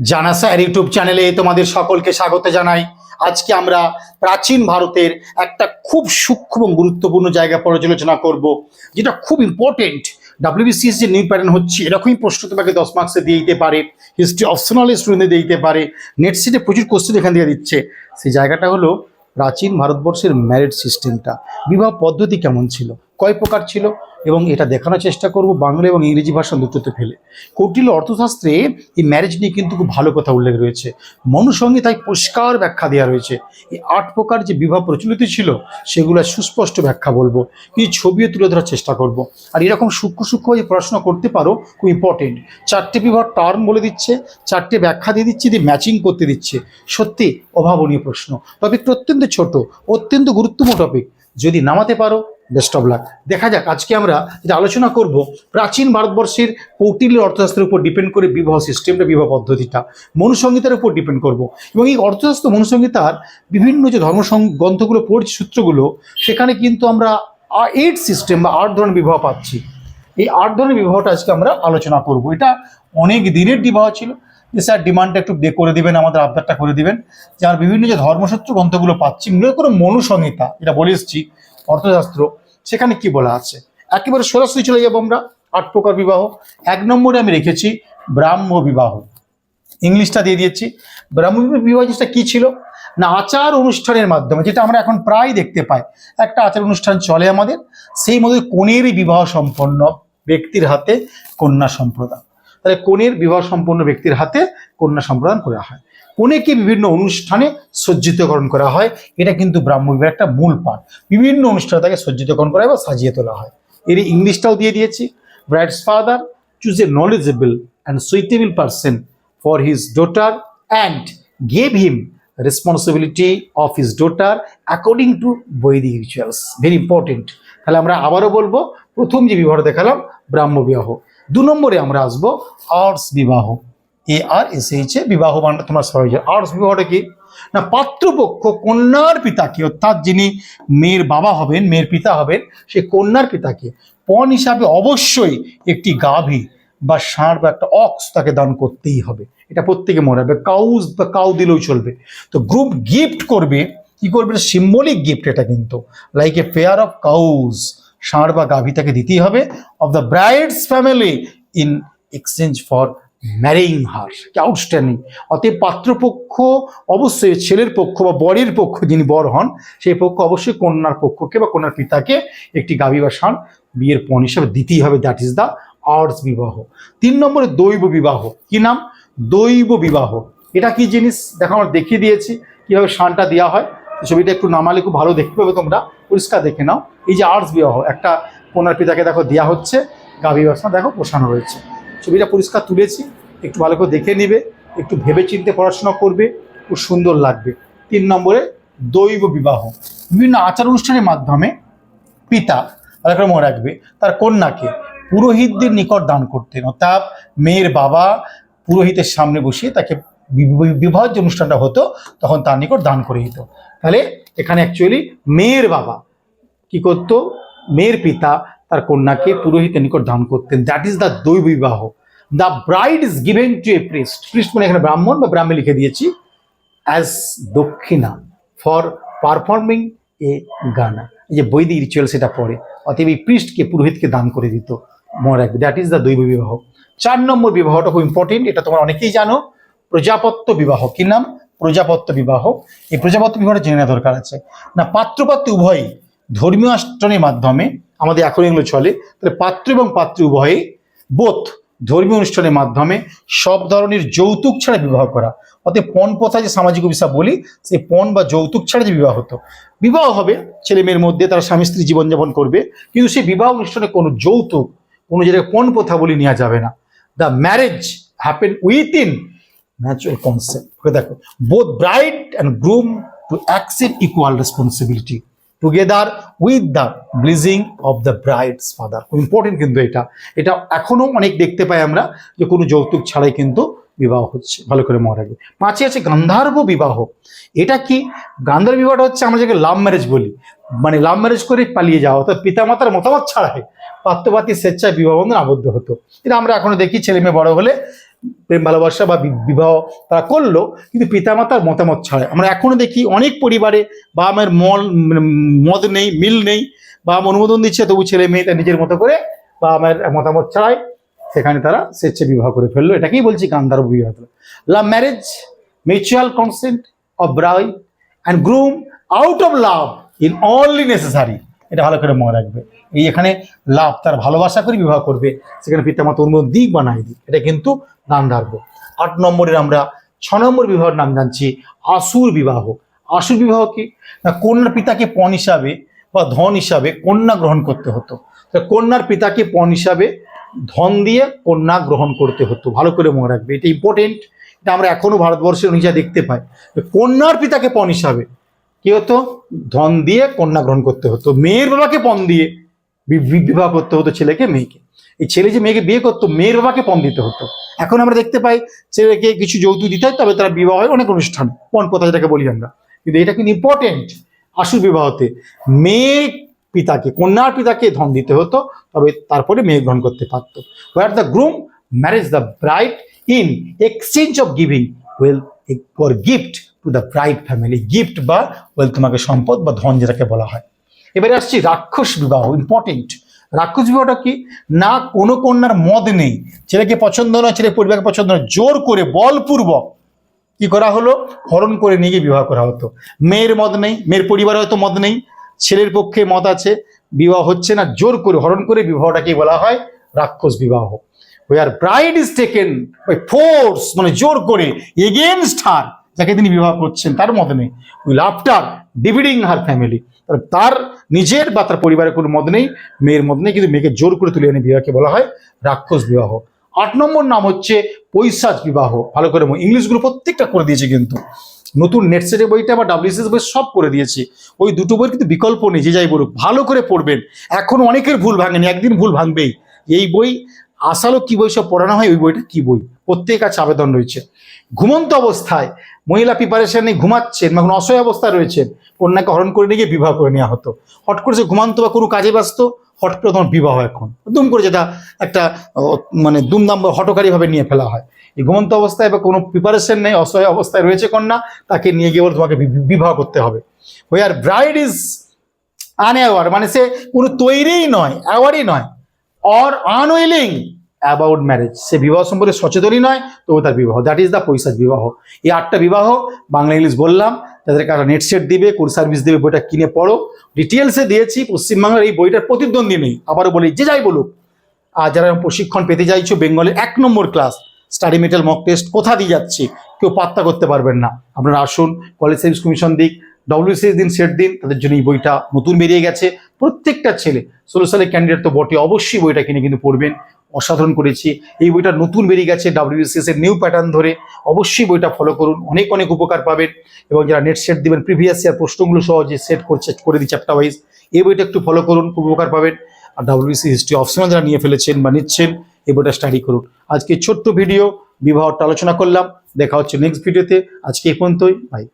জানাসা YouTube চ্যানেলে তোমাদের সকলকে স্বাগত জানাই। আজকে আমরা প্রাচীন ভারতের একটা খুব সূক্ষ্ম এবং গুরুত্বপূর্ণ জায়গা পর্যালোচনা করব, যেটা খুব ইম্পর্টেন্ট ডাব্লিউবিসিএস যে নিউ প্যাটার্ন হচ্ছে, এরকমই প্রশ্ন তোমাকে দশ মার্কসে দিয়ে দিতে পারে হিস্ট্রি অপশনাল স্টুডেন্টদের দিয়ে দিতে পারে নেট সিটে প্রচুর কোশ্চেন এখান থেকে দিচ্ছে। সেই জায়গাটা হলো প্রাচীন ভারতবর্ষের ম্যারিড সিস্টেমটা বিবাহ পদ্ধতি কেমন ছিল? কয় প্রকার ছিল এবং এটা দেখানোর চেষ্টা করব বাংলা এবং ইংরেজি ভাষা দুটোতে ফেলে। কৌটিল্য অর্থশাস্ত্রে এই ম্যারেজ নিয়ে কিন্তু খুব ভালো কথা উল্লেখ রয়েছে। মনুসঙ্গে তাই পরিষ্কার ব্যাখ্যা দেওয়া রয়েছে। এই আট প্রকার যে বিবাহ প্রচলিত ছিল, সেগুলো সুস্পষ্ট ব্যাখ্যা বলব। কিছু ছবিও তুলে ধরার চেষ্টা করব। আর এরকম সূক্ষ্ম সূক্ষ্ম যে পড়াশোনা করতে পারো, খুব ইম্পর্টেন্ট চারটে বিবাহ টার্ম বলে দিচ্ছে, চারটে ব্যাখ্যা দিয়ে দিচ্ছে, দিয়ে ম্যাচিং করতে দিচ্ছে। সত্যি অভাবনীয় প্রশ্ন। টপিকটা অত্যন্ত ছোট, অত্যন্ত গুরুত্বপূর্ণ টপিক যদি নামাতে পারো বেস্ট অফ লাক দেখা যাক আজকে আমরা যেটা আলোচনা করব প্রাচীন ভারতবর্ষের কৌটিল্য অর্থশাস্ত্রের উপর ডিপেন্ড করে বিবাহ সিস্টেমটা বিবাহ পদ্ধতিটা মনুসংহিতার উপর ডিপেন্ড করব। এবং এই অর্থশাস্ত্র মনুসংহিতার বিভিন্ন যে ধর্ম গ্রন্থগুলো পড়ছি সূত্রগুলো সেখানে কিন্তু আমরা এইট সিস্টেম বা আট ধরনের বিবাহ পাচ্ছি। এই আট ধরনের বিবাহটা আজকে আমরা আলোচনা করব। এটা অনেক দিনের বিবাহ ছিল যে স্যার ডিমান্ডটা একটু করে দিবেন, আমাদের আবদারটা করে দিবেন। যে আমরা বিভিন্ন যে ধর্মসূত্র গ্রন্থগুলো পাচ্ছি, মূলত কোনো মনুসংহিতা এটা বলে এসেছি, অর্থশাস্ত্র, সেখানে কি বলা আছে? একেবারে সরাসরি চলে যাব আমরা, আট প্রকার বিবাহ। এক নম্বরে আমি রেখেছি ব্রাহ্ম বিবাহ। ইংলিশটা দিয়ে দিয়েছি। ব্রাহ্ম বিবাহ জিনিসটা কি ছিল? না, আচার অনুষ্ঠানের মাধ্যমে, যেটা আমরা এখন প্রায় দেখতে পাই, একটা আচার অনুষ্ঠান চলে আমাদের, সেই মধ্যে কনেরই বিবাহ সম্পন্ন ব্যক্তির হাতে কন্যা সম্প্রদান তাহলে কনের বিবাহ সম্পন্ন ব্যক্তির হাতে কন্যা সম্প্রদান করা হয়। কনেকে বিভিন্ন অনুষ্ঠানে সজ্জিতকরণ করা হয়। এটা কিন্তু ব্রাহ্ম বিবাহের একটা মূল পাঠ। বিভিন্ন অনুষ্ঠানে তাকে সজ্জিতকরণ করা হয় বা সাজিয়ে তোলা হয়। এর ইংলিশটাও দিয়ে দিয়েছি। Bride's father choose a knowledgeable and suitable person for his daughter and gave him responsibility of his daughter according to Vedic rituals very important তাহলে আমরা আবারও বলব, প্রথম যে বিবাহ দেখালাম ব্রাহ্ম বিবাহ দু নম্বরে আমরা আসব আর্টস বিবাহ। এ আর এস এইচ এ বিবাহ বানটা তোমরা সহজে আর্টস বিবাহটা কি? না, পাত্রপক্ষ কন্যার পিতাকে অর্থাৎ যিনি মেয়ের বাবা হবেন, মেয়ের পিতা হবেন, সে কন্যার পিতাকে পণ হিসাবে অবশ্যই একটি গাভী বা ষাঁড় বা একটা অক্স তাকে দান করতেই হবে। এটা প্রত্যেকে মনে হবে কাউজ বা কাউ দিলেও চলবে। তো গ্রুপ গিফট করবে। কি করবে? সিম্বলিক গিফট এটা কিন্তু। Like a pair of cows ষাঁড় বা গাভী তাকে দিতেই হবে। Of the bride's family in exchange for marrying her কি আউটস্ট্যান্ডিং অতএব পাত্রপক্ষ অবশ্যই ছেলের পক্ষ বা বরের পক্ষ যিনি বর হন, সেই পক্ষ অবশ্যই কন্যার পক্ষকে বা কন্যার পিতাকে একটি গাভী বা ষাঁড় বিয়ের পণ হিসাবে দিতেই হবে। দ্যাট ইজ দ্য আর্টস বিবাহ। তিন নম্বরে দৈব বিবাহ। কি নাম? দৈব বিবাহ। এটা কি জিনিস? দেখো আমরা দেখিয়ে দিয়েছি। কীভাবে ষাঁড়টা দেওয়া হয়? ছবিটা একটু নামালে খুব ভালো দেখতে পাবে তোমরা। পরিষ্কার দেখে নাও। এই যে আর্টস বিবাহ, একটা কন্যার পিতাকে দেখো দেওয়া হচ্ছে, গাভী বাসনা দেখো পোষানো রয়েছে। ছবিটা পরিষ্কার তুলেছি, একটু ভালো করে দেখে নেবে, একটু ভেবে চিন্তে পড়াশোনা করবে, খুব সুন্দর লাগবে। তিন নম্বরে দৈব বিবাহ। বিভিন্ন আচার অনুষ্ঠানের মাধ্যমে পিতা করে মনে রাখবে, তার কন্যাকে পুরোহিতদের নিকট দান করতেন। অর্থাৎ মেয়ের বাবা পুরোহিতের সামনে বসিয়ে তাকে বিবাহ যে অনুষ্ঠানটা হতো, তখন তার নিকট দান করে দিত। তাহলে এখানে অ্যাকচুয়ালি মেয়ের বাবা কি করতো? মেয়ের পিতা তার কন্যাকে পুরোহিতের নিকট দান করতেন। That is the Daiva vivah the bride is given to a priest priest মানে এখানে ব্রাহ্মণ বা ব্রাহ্মী লিখে দিয়েছি। অ্যাজ দক্ষিণা ফর পারফর্মিং এ গানা এই যে বৈদিক রিচুয়াল সেটা পড়ে। অতএব এই প্রিস্টকে পুরোহিতকে দান করে দিত। মনে রাখবে দ্যাট ইজ দ্য দৈব বিবাহ চার নম্বর বিবাহটা খুব ইম্পর্টেন্ট এটা তোমরা অনেকেই জানো। প্রজাপত্য বিবাহ। কি নাম? প্রজাপত্য বিবাহ। এই প্রজাপত্য বিবাহটা জেনে নেওয়া দরকার আছে। না, পাত্রপাত্র উভয়ই ধর্মীয় আষ্টনের মাধ্যমে আমাদের এখন এগুলো চলে। তাহলে পাত্র এবং পাত্রী উভয়ই বোধ ধর্মীয় অনুষ্ঠানের মাধ্যমে সব ধরনের যৌতুক ছাড়া বিবাহ করা। অতএব পণ প্রথা যে সামাজিক অভিশাপ বলি সেই পণ বা যৌতুক ছাড়া যে বিবাহ হতো। বিবাহ হবে ছেলে মেয়ের মধ্যে, তারা স্বামী স্ত্রী জীবনযাপন করবে, কিন্তু সেই বিবাহ অনুষ্ঠানে কোনো যৌতুক, কোনো যেটাকে পণ প্রথা বলি নেওয়া যাবে না। The marriage happen with in natural concept okay দেখো both bride and groom to accept equal responsibility together with the blessing of the bride's father খুব ইম্পর্টেন্ট কিন্তু এটা। এটা এখনও অনেক দেখতে পাই আমরা যে কোনো যৌতুক ছাড়াই কিন্তু বিবাহ হচ্ছে, ভালো করে মনে রাখবে। পাঁচে আছে গান্ধার্ব বিবাহ। এটা কি? গান্ধার্ব বিবাহটা হচ্ছে আমরা যাকে লাভ ম্যারেজ বলি। মানে লাভ ম্যারেজ করে পালিয়ে যাওয়া। অর্থাৎ পিতামাতার মতামত ছাড়াই পাত্রপাতি স্বেচ্ছায় বিবাহ বন্ধন আবদ্ধ হতো। এটা আমরা এখনও দেখি, ছেলে মেয়ে বড় হলে প্রেম, ভালোবাসা বা বিবাহ তারা করল, কিন্তু পিতামাতার মতামত ছাড়া আমরা এখনও দেখি অনেক পরিবারে বা আমার মল মদ নেই, মিল নেই বা অনুমোদন দিচ্ছে, তবু ছেলে মেয়ে তার নিজের মতো করে বা আমার মতামত ছাড়াই সেখানে তারা স্বেচ্ছা বিবাহ করে ফেলল। এটাকেই বলছি গান্ধার বিবাহ love marriage mutual consent of bride and groom out of love in only necessary এটা ভালো করে মনে রাখবে। এই এখানে লাভ তার ভালোবাসা করে বিবাহ করবে, সেখানে পিতামাতা অনুমোদন দিক বা নাই দিক এটা কিন্তু গান্ধার্ব আট নম্বরের আমরা ছ নম্বর বিবাহের নাম জানছি আসুর বিবাহ। আসুর বিবাহ কি? না, কন্যার পিতাকে পণ হিসাবে বা ধন হিসাবে কন্যা গ্রহণ করতে হতো। কন্যার পিতাকে পণ হিসাবে ধন দিয়ে কন্যা গ্রহণ করতে হতো, ভালো করে মনে রাখবে, এটা ইম্পর্টেন্ট এটা আমরা এখনও ভারতবর্ষের নিজা দেখতে পাই। কন্যার পিতাকে পণ হিসাবে কি হতো? ধন দিয়ে কন্যা গ্রহণ করতে হতো, মেয়ের বাবাকে পণ দিয়ে বিবাহ করতে হতো ছেলেকে, মেয়েকে। এই ছেলে যে মেয়েকে বিয়ে করতো, মেয়ের বাবাকে পণ দিতে হতো। এখন আমরা দেখতে পাই ছেলেকে কিছু যৌতুক দিতে হয়, তবে তারা বিবাহ হয় অনেক অনুষ্ঠান, পণ প্রথা যেটাকে বলি আমরা। কিন্তু এটা কিন্তু ইম্পর্টেন্ট আসল বিবাহতে। মেয়ে পিতাকে, কন্যার পিতাকে ধন দিতে হতো, তবে তারপরে মেয়ে গ্রহণ করতে পারতো। Where the groom marriage the bride in exchange of giving well for gift to the bride family gift বা ওয়েল তোমাকে সম্পদ বা ধন যেটাকে বলা হয়। এবারে আসছি রাক্ষস বিবাহ ইম্পর্টেন্ট রাক্ষস বিবাহটা কি? না কোনো কন্যার মদ নেই, ছেলেকে পছন্দ নয় ছেলে পরিবারকে পছন্দ নয়, জোর করে, বলপূর্বক কি করা হলো? হরণ করে নিয়ে গিয়ে বিবাহ করা হতো। মেয়ের মদ নেই, মেয়ের পরিবারে হয়তো মদ নেই ছেলের পক্ষে মত আছে, বিবাহ হচ্ছে না, জোর করে, হরণ করে বিবাহটাকে বলা হয় রাক্ষস বিবাহ। আর bride is taken by force মানে জোর করে এগেনস্ট হার যাকে তিনি বিবাহ করছেন, তার মত নেই। Will after dividing her family তার নিজের বা তার পরিবারের কোনো মত নেই, মেয়ের মত নেই, কিন্তু মেয়েকে জোর করে তুলে এনে বিবাহকে বলা হয় রাক্ষস বিবাহ। আট নম্বর নাম হচ্ছে পৈশাচ বিবাহ। ভালো করে ইংলিশগুলো প্রত্যেকটা করে দিয়েছে কিন্তু। নতুন নেটসেটের বইটা বা ডাব্লিউসিএস বই সব করে দিয়েছে। ওই দুটো বই কিন্তু বিকল্প নেই, যে যাই বলুক। ভালো করে পড়বেন। এখন অনেকের ভুল ভাঙেনি, একদিন ভুল ভাঙবেই। এই বই, আসালো কি বই সব পড়ানো হয়, ওই বইটা কি বই? প্রত্যেক কাছে আবেদন রয়েছে। ঘুমন্ত অবস্থায় মহিলা প্রিপারেশনে ঘুমাচ্ছেন বা কোনো অসহায় অবস্থায় রয়েছেন। কন্যাকে হরণ করে নিয়ে গিয়ে বিবাহ করে নেওয়া হতো। হট করে যে ঘুমান্ত বা কোনো কাজে ব্যস্ত হট করে তোমার বিবাহ এখন। দুম করে যেটা একটা মানে দুমদাম হটকারীভাবে নিয়ে ফেলা হয়। এই ঘুমন্ত অবস্থায় বা কোনো প্রিপারেশন নেই, অসহায় অবস্থায় রয়েছে কন্যা, তাকে নিয়ে গিয়ে বলে তোমাকে বিবাহ করতে হবে। আর ব্রাইড ইজ আনঅ্যাওয়ার মানে সে কোনো তৈরিই নয় অ্যাওয়ারই নয় অর আনউইলিং অ্যাবাউট ম্যারেজ সে বিবাহ সম্পর্কে সচেতনই নয়, তবু তার বিবাহ। দ্যাট ইজ দ্য পৈশাচ বিবাহ। এই আটটা বিবাহ, বাংলা ইংলিশ বললাম তাদের কারা নেট সেট দিবে, কোন সার্ভিস দেবে, বইটা কিনে পড়ো। ডিটেলসে দিয়েছি, পশ্চিমবাংলার এই বইটার প্রতিদ্বন্দ্বী নেই। আবারও বলি, যে যাই বলুক, আর যারা প্রশিক্ষণ পেতে চাইছো বেঙ্গলের এক number class study material mock test কোথা দিয়ে যাচ্ছে, কেউ পাত্তা করতে পারবেন না। আপনারা আসুন কলেজ সার্ভিস কমিশন দিক ডব্লিউসিএস দিন সেট দিন, তাদের জন্য এই বইটা নতুন বেরিয়ে গেছে। প্রত্যেকটা ছেলে ষোলো সালের ক্যান্ডিডেট তো বটে, অবশ্যই বইটা কিনে কিন্তু পড়বেন। অসাধারণ করেছি। এই বইটা নতুন বেরিয়ে গেছে ডাব্লিউসিএস এর নিউ প্যাটার্ন ধরে। অবশ্যই বইটা ফলো করুন। অনেক অনেক উপকার পাবেন। এবং যারা নেট সেট দিবেন প্রিভিয়াস ইয়ার প্রশ্নগুলো সহজে সেট করছে, করে দিই চ্যাপ্টার ওয়াইজ এই বইটা একটু ফলো করুন, খুব উপকার পাবেন। আর ডাব্লিউসি হিস্ট্রি অপশনাল যারা নিয়ে ফেলেছেন বা নিচ্ছেন, এই বইটা স্টাডি করুন। আজকে ছোট্ট ভিডিও বিবাহটা আলোচনা করলাম। দেখা হচ্ছে নেক্সট ভিডিওতে আজকে এই পর্যন্তই। বাই